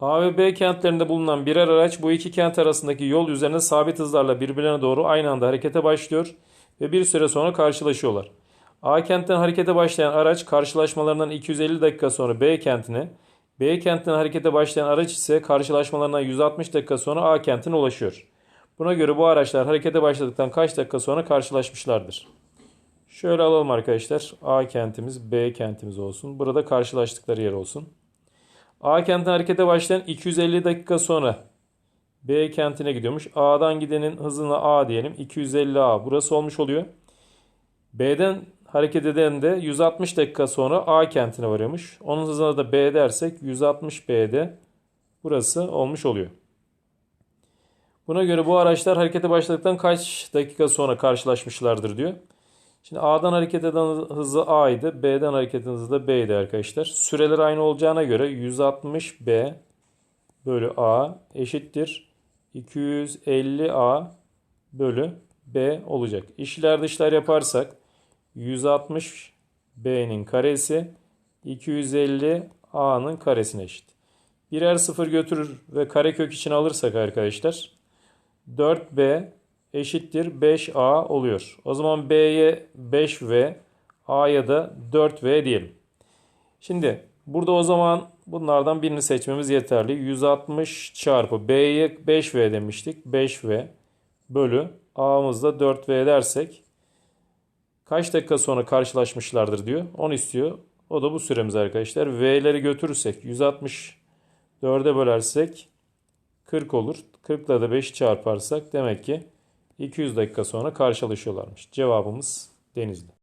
A ve B kentlerinde bulunan birer araç bu iki kent arasındaki yol üzerinde sabit hızlarla birbirlerine doğru aynı anda harekete başlıyor ve bir süre sonra karşılaşıyorlar. A kentten harekete başlayan araç karşılaşmalarından 250 dakika sonra B kentine, B kentten harekete başlayan araç ise karşılaşmalarından 160 dakika sonra A kentine ulaşıyor. Buna göre bu araçlar harekete başladıktan kaç dakika sonra karşılaşmışlardır? Şöyle alalım arkadaşlar. A kentimiz B kentimiz olsun. Burada karşılaştıkları yer olsun. A kentine harekete başlayan 250 dakika sonra B kentine gidiyormuş. A'dan gidenin hızına A diyelim. 250A burası olmuş oluyor. B'den hareket eden de 160 dakika sonra A kentine varıyormuş. Onun hızına da B dersek 160B'de burası olmuş oluyor. Buna göre bu araçlar harekete başladıktan kaç dakika sonra karşılaşmışlardır diyor. Şimdi A'dan hareket eden hızı A'ydı. B'den hareket eden hızı da B'ydi arkadaşlar. Süreler aynı olacağına göre 160B bölü A eşittir 250A bölü B olacak. İşler dışlar yaparsak 160B'nin karesi 250A'nın karesine eşit. Birer sıfır götürür ve karekök için alırsak arkadaşlar 4B eşittir 5A oluyor. O zaman B'ye 5V, A'ya da 4V diyelim. Şimdi burada o zaman bunlardan birini seçmemiz yeterli. 160 çarpı B'ye 5V demiştik. 5V bölü A'mız da 4V dersek kaç dakika sonra karşılaşmışlardır diyor. Onu istiyor. O da bu süremiz arkadaşlar. V'leri götürürsek 160 4'e bölersek 40 olur. 40 ile de 5'i çarparsak demek ki 200 dakika sonra karşılaşıyorlarmış. Cevabımız Denizli.